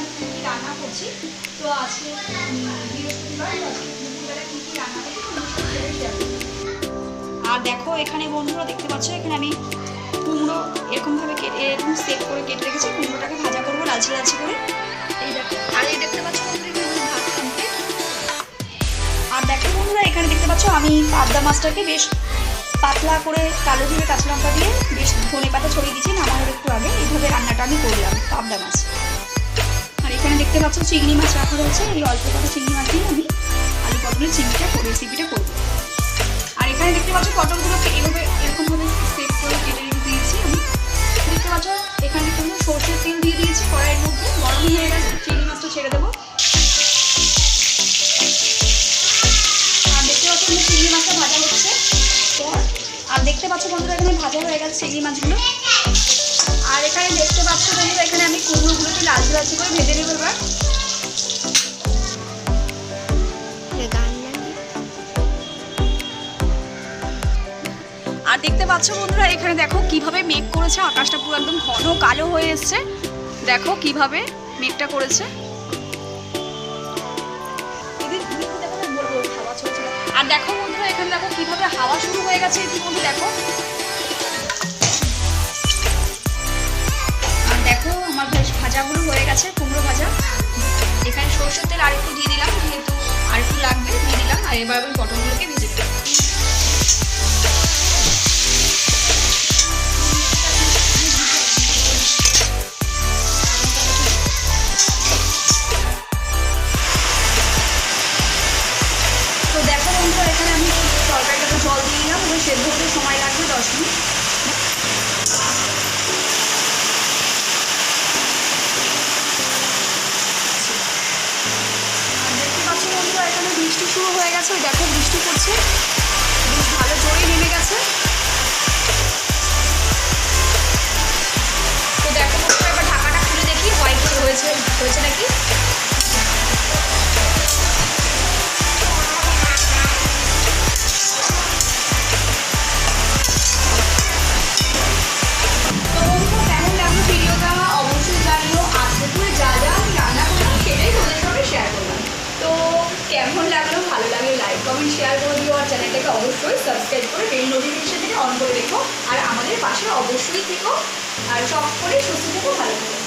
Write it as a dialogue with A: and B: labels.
A: আমি কী কী রান্না করছি তো আজকে। আর দেখো, এখানে বন্ধুরা দেখতে পাচ্ছ, এখানে আমি কুমড়ো এরকমভাবে কেটে এরকম সেট করে কেটে রেখেছি, কুমড়োটাকে ভাজা করব, লালচে লালচে করে এই দেখো, আর এই দেখতে পাচ্ছ। আর দেখো বন্ধুরা, এখানে দেখতে পাচ্ছ, আমি পাবদা মাছটাকে বেশ পাতলা করে কালো জিরে কাঁচা লঙ্কা দিয়ে বেশ ধনে পাতা ছড়িয়ে দিয়েছি, নামানোর একটু আগে এইভাবে রান্নাটা আমি করলাম, পাবদা মাছ দেখতে পাচ্ছ চিংড়ি মাছ রাখা রয়েছে। এই অল্প কটা চিংড়ি মাছ দিয়ে আমি আলু পটলের চিংড়িটা রেসিপিটা করব। আর এখানে দেখতে পাচ্ছ পটলগুলোকে এইভাবে এরকমভাবে সেট করে কেটে রেখে দিয়েছি আমি। দেখতে পাচ্ছ, এখানে পাচ্ছ সর্ষের তেল দিয়ে দিয়েছি কড়াইয়ের মধ্যে। গরম হয়ে গেছে চিংড়ি মাছটা ছেড়ে দেবো। আর দেখতে পাচ্ছ এখানে চিংড়ি মাছটা ভাজা হচ্ছে। আর দেখতে পাচ্ছ বন্ধুরা, এখানে ভাজা হয়ে গেছে চিংড়ি মাছগুলো। আর এখানে দেখতে পাচ্ছ বন্ধুরা, এখানে আমি কুমড়োগুলোকে লালচে লালচে করে ভেজে নেব এবার। আর দেখতে পাচ্ছ বন্ধুরা এখানে দেখো কীভাবে মেঘ করেছে আকাশটা পুরো একদম ঘন কালো হয়ে এসছে। দেখো কীভাবে মেঘটা করেছে। এদিক। আর দেখো বন্ধুরা এখানে দেখো কীভাবে হাওয়া শুরু হয়ে গেছে। ইতিমধ্যে দেখো গেছে কুমড়ো ভাজা। এখানে সরষের তেল আর একটু দিয়ে দিলাম, যেহেতু আরেকটু লাগবে, দিয়ে দিলাম, আর এবার আমি পটলগুলোকে বৃষ্টি শুরু হয়ে গেছে, ওই দেখো বৃষ্টি পড়ছে। বেশ ভালো জোরে নেমে গেছে। তো দেখো, এবার ঢাকাটা খুলে দেখি হোয়াইট হয়েছে হয়েছে নাকি? কমেন্ট শেয়ার করে দিও আর চ্যানেলটাকে অবশ্যই সাবস্ক্রাইব করে বেল নোটিফিকেশন থেকে অন করে রেখো। আর আমাদের পাশে অবশ্যই থেকো। আর সব করে সুস্থ থেকো, ভালো থেকো।